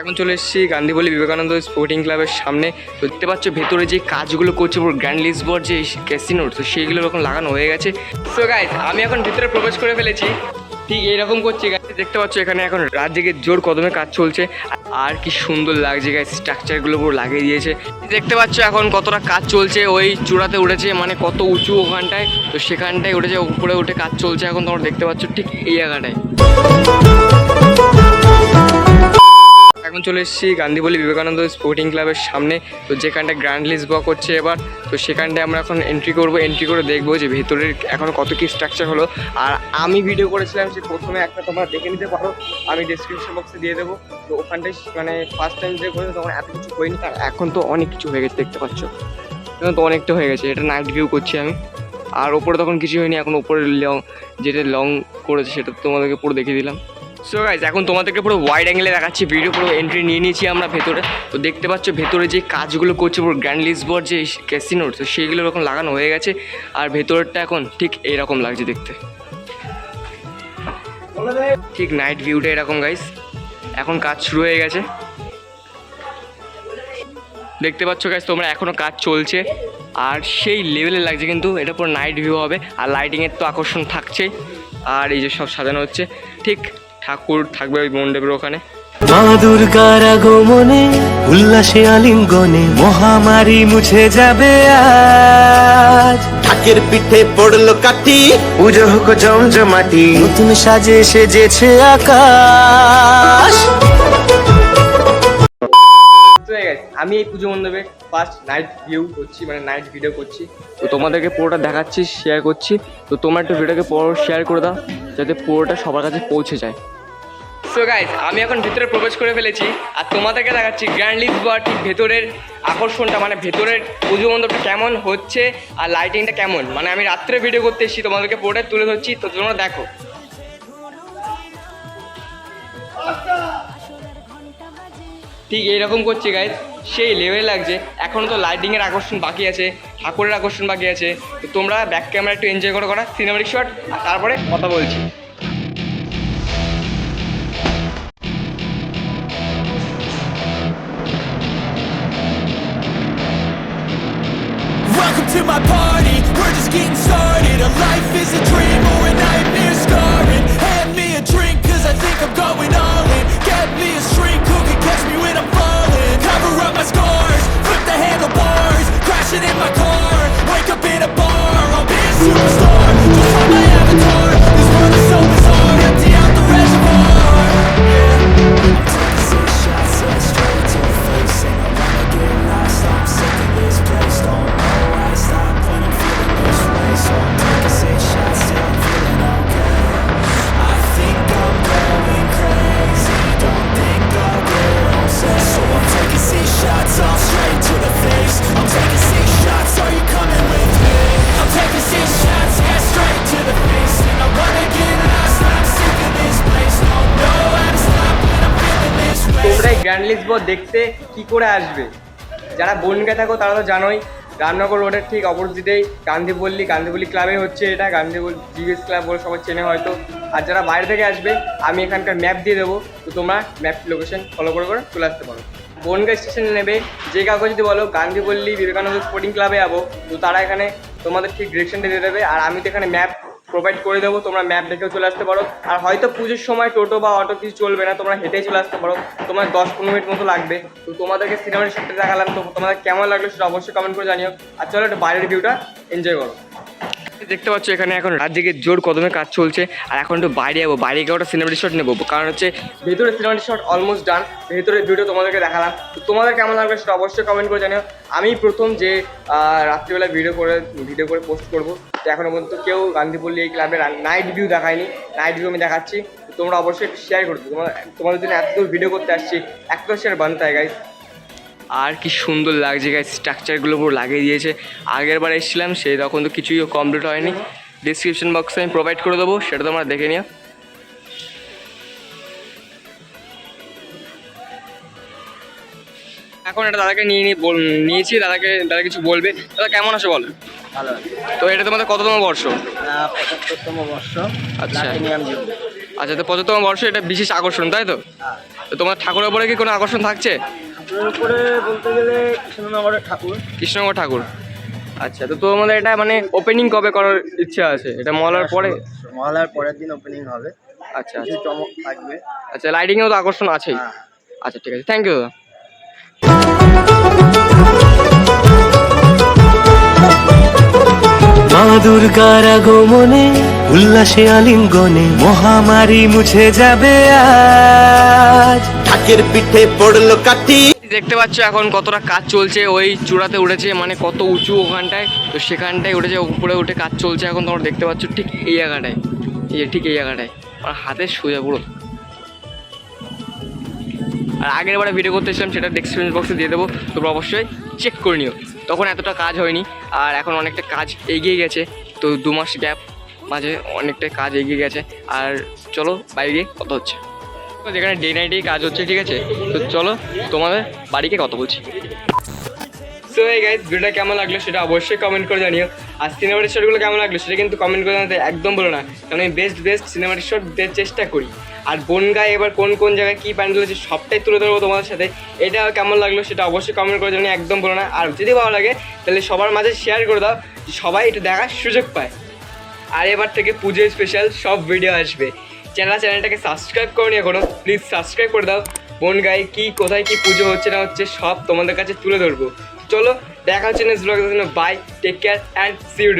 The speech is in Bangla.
এখন চলে এসেছি গান্ধীপল্লী বিবেকানন্দ স্পোর্টিং ক্লাবের সামনে। তো দেখতে পাচ্ছ ভেতরে যে কাজগুলো করছে, পুরো গ্র্যান্ড লিসবর যে ক্যাসিনোর তো সেইগুলো এখন লাগানো হয়ে গেছে। সো গাইজ আমি এখন ভিতরে প্রবেশ করে ফেলেছি। ঠিক এইরকম করছি গাইজ দেখতে পাচ্ছ এখানে এখন রাত জেগে জোর কদমে কাজ চলছে। আর কি সুন্দর লাগছে গাইজ স্ট্রাকচারগুলো পুরো লাগিয়ে দিয়েছে। দেখতে পাচ্ছ এখন কতটা কাজ চলছে, ওই চূড়াতে উঠেছে মানে কত উঁচু ওখানটায়। তো সেখানটায় উঠেছে, উপরে উঠে কাজ চলছে এখন তোমরা দেখতে পাচ্ছ ঠিক এই জায়গাটায়। এখন চলে এসেছি গান্ধীপল্লী বিবেকানন্দ স্পোর্টিং ক্লাবের সামনে। তো যেখানটা গ্র্যান্ড লিস বক হচ্ছে এবার, তো সেখানটায় আমরা এখন এন্ট্রি করব। এন্ট্রি করে দেখব যে ভেতরের এখন কত কী স্ট্রাকচার হলো। আর আমি ভিডিও করেছিলাম যে প্রথমে একটা তোমরা দেখে নিতে পারো, আমি ডিসক্রিপশন বক্সে দিয়ে দেবো। তো ওখানটায় মানে ফার্স্ট টাইম যে করেছি তখন এত কিছু হয়নি আর এখন তো অনেক কিছু হয়ে গেছে, দেখতে পাচ্ছ। এখন তো অনেকটা হয়ে গেছে, এটা নাইট ভিউ করছি আমি। আর ওপরে তখন কিছু হয়নি, এখন ওপরে লং যেটা লং করেছে সেটা তোমাদেরকে পুরো দেখিয়ে দিলাম। সো গাইজ এখন তোমাদেরকে পুরো ওয়াইড অ্যাঙ্গেলে দেখাচ্ছি ভিডিও পুরো এন্ট্রি নিয়ে নিয়েছি আমরা ভেতরে। তো দেখতে পাচ্ছ, ভেতরে যে কাজগুলো করছে, পুরো গ্র্যান্ড লিসবর যে ক্যাসিনোর তো সেইগুলো এখন লাগানো হয়ে গেছে। আর ভেতরটা এখন ঠিক এরকম লাগছে দেখতে। ঠিক নাইট ভিউটা এরকম গাইজ এখন কাজ শুরু হয়ে গেছে। দেখতে পাচ্ছ গাইজ তোমরা এখনও কাজ চলছে। আর সেই লেভেলে লাগছে কিন্তু, এটা পুরো নাইট ভিউ হবে। আর লাইটিংয়ের তো আকর্ষণ থাকছেই। আর এই যে সব সাজানো হচ্ছে। ঠিক ঠাকুর থাকবে ওই মণ্ডপের ওখানে। মা দুর্গার আগমনে উল্লাসে আলিঙ্গনে মহামারী মুছে যাবে আজ। ঢাকের পিঠে পড়ল কাঠি। পুজো হোক জমজমাটি নতুন সাজে সেজেছে আকাশ। আমি এই পুজো মণ্ডপে ফার্স্ট নাইট ভিউ করছি মানে নাইট ভিডিও করছি। তো তোমাদেরকে পুরোটা দেখাচ্ছি শেয়ার করছি। তো তোমরা একটু ভিডিওকে পুরো শেয়ার করে দাও। যাতে পুরোটা সবার কাছে পৌঁছে যায়। সো গাইজ আমি এখন ভিতরে প্রবেশ করে ফেলেছি আর তোমাদেরকে দেখাচ্ছি গ্র্যান্ড লিজ বা ঠিক ভেতরের আকর্ষণটা মানে ভেতরের পুজো মণ্ডপটা কেমন হচ্ছে আর লাইটিংটা কেমন। মানে আমি রাত্রে ভিডিও করতে এসেছি, তোমাদেরকে পুরোটা তুলে ধরছি, তো তোমরা দেখো। ঠিক এইরকম করছি গাইজ সেই লেভেল লাগছে। এখনও তো লাইটিংয়ের আকর্ষণ বাকি আছে, ঠাকুরের আকর্ষণ বাকি আছে। তোমরা ব্যাক ক্যামেরা একটু এনজয় করো করা সিনেমাটিক শট আর তারপরে কথা বলছি। তোমরা এই দেখতে কি করে আসবে? যারা বনগে থাকো তারা তো জানোই, রামনগর রোডের ঠিক অপোজিটেই গান্ধীপল্লী গান্ধীপল্লী ক্লাবে হচ্ছে এটা, গান্ধীপল্লী জিবিএস ক্লাব বলে সবাই চেনে হয়তো। আর যারা বাইরে থেকে আসবে, আমি এখানকার ম্যাপ দিয়ে দেবো, তো তোমরা ম্যাপ লোকেশন ফলো করে করে চলে আসতে পারো। বনগা স্টেশনে নেবে, যে কাউকে যদি বলো গান্ধীপল্লী বিবেকানন্দ স্পোর্টিং ক্লাবে যাব, তো তারা এখানে তোমাদের ঠিক ডিরেকশনটা দিয়ে দেবে। আর আমি তো এখানে ম্যাপ প্রোভাইড করে দেবো, তোমরা ম্যাপ দেখেও চলে আসতে পারো। আর হয়তো পুজোর সময় টোটো বা অটো কিছু চলবে না, তোমরা হেঁটেই চলে আসতে পারো। তোমার দশ পনেরো মিনিট মতো লাগবে। তো তোমাদেরকে সিনেমার সাথে দেখালাম, তো তোমাদের কেমন লাগল সেটা অবশ্যই কমেন্ট করে জানিও। আর চলো একটা বাইরের ভিউটা এনজয় করো। দেখতে পাচ্ছ এখানে এখন রাত জেগে জোর কদমে কাজ চলছে। আর এখন একটু বাইরে যাব, বাইরে গিয়ে ওটা সিনেমাটিক শট নেব। কারণ হচ্ছে ভেতরে সিনেমাটিক শট অলমোস্ট ডান ভেতরের ভিডিও তোমাদেরকে দেখালাম। তো তোমাদের কেমন লাগবে সেটা অবশ্যই কমেন্ট করে জানিও। আমি প্রথম যে রাত্রিবেলা ভিডিও করে ভিডিও করে পোস্ট করব, তো এখনও পর্যন্ত কেউ গান্ধীপল্লী এই ক্লাবের নাইট ভিউ দেখায়নি। নাইট ভিউ আমি দেখাচ্ছি। তোমরা অবশ্যই শেয়ার করবে তোমার তোমাদের জন্য এত ভিডিও করতে আসছি। এত শেয়ার বানতে হয় গাইজ আর কি সুন্দর লাগছে গাইজ স্ট্রাকচারগুলো পুরো লাগিয়ে দিয়েছে। আগের বার এসেছিলাম সে তখন তো কিছুই কমপ্লিট হয়নি। ডিসক্রিপশন বক্সে আমি প্রোভাইড করে দেবো সেটা তোমরা দেখে নিও। এখন এটা দাদাকে নিয়ে নিয়ে বল- নিয়েছি দাদাকে দাদা কিছু বলবে। দাদা কেমন আছো বলো? ভালো তো এটা তোমাদের কততম বর্ষ? পঁচাত্তরতম বর্ষ। আচ্ছা। আচ্ছা তো পঁচাত্তম বর্ষ এটা বিশেষ আকর্ষণ তাই তো? হ্যাঁ। তো তো তোমার ঠাকুরের উপরে কি কোনো আকর্ষণ থাকছে? ঠাকুরের উপরে বলতে গেলে কৃষ্ণনগরের ঠাকুর। কৃষ্ণনগর ঠাকুর। আচ্ছা তো তোমাদের এটা মানে ওপেনিং কবে করার ইচ্ছা আছে? এটা মলার পরে? মহালয়ার পরের দিন ওপেনিং হবে। আচ্ছা আচ্ছা। চমক থাকবে। আচ্ছা লাইটিংয়েও তো আকর্ষণ আছেই। হ্যাঁ। আচ্ছা ঠিক আছে। থ্যাংক ইউ দাদা। মা দুর্গার আগমনে উল্লাসে আলিঙ্গনে মহামারী মুছে যাবে আজ। ঢাকের পিঠে পড়ল কাঠি। দেখতে পাচ্ছ এখন কতটা কাজ চলছে ওই চূড়াতে উঠেছে মানে কত উঁচু ওখানটায় তো সেখানটায় উঠেছে উপরে উঠে কাজ চলছে এখন তোমরা দেখতে পাচ্ছ ঠিক এই জায়গাটায় এই যে ঠিক এই জায়গাটায়। আর হাতে সোজা পুরো। আর আগের বারে ভিডিও করতে এসেছিলাম সেটা ডেসক্রিপশন বক্সে দিয়ে দেবো তোমরা অবশ্যই চেক করে নিও। তখন এতটা কাজ হয়নি আর এখন অনেকটা কাজ এগিয়ে গেছে তো দু মাস গ্যাপ মাঝে অনেকটাই কাজ এগিয়ে গেছে। আর চলো বাইরে কথা হচ্ছে। তো যেখানে ডে নাইটেই কাজ হচ্ছে, ঠিক আছে? তো চলো তোমাদের বাড়িকে কথা বলছি। সো এই গাইজ ভিডিওটা কেমন লাগল সেটা অবশ্যই কমেন্ট করে জানিও। আর সিনেমাটিক শটগুলো কেমন লাগল সেটা কিন্তু কমেন্ট করে জানাতে একদম বলো না। কারণ আমি বেস্ট বেস্ট সিনেমাটিক শট দেওয়ার চেষ্টা করি। আর বনগায় এবার কোন কোন জায়গায় কী প্যান্ডেল আছে সবটাই তুলে ধরবো তোমাদের সাথে। এটা কেমন লাগল সেটা অবশ্যই কমেন্ট করে জানিও, একদম বলো না। আর যদি ভালো লাগে, তাহলে সবার মাঝে শেয়ার করে দাও সবাই এটা দেখার সুযোগ পায়। আর এবার থেকে পুজো স্পেশাল সব ভিডিও আসবে। চ্যানেল চ্যানেলটাকে সাবস্ক্রাইব করুন এখনও প্লিজ সাবস্ক্রাইব করে দাও। বোন গায়ে কী, কোথায় কী পুজো হচ্ছে না হচ্ছে সব তোমাদের কাছে তুলে ধরবো। চলো, দেখা হচ্ছে নেক্সট ব্লগের জন্য। Bye take care and see you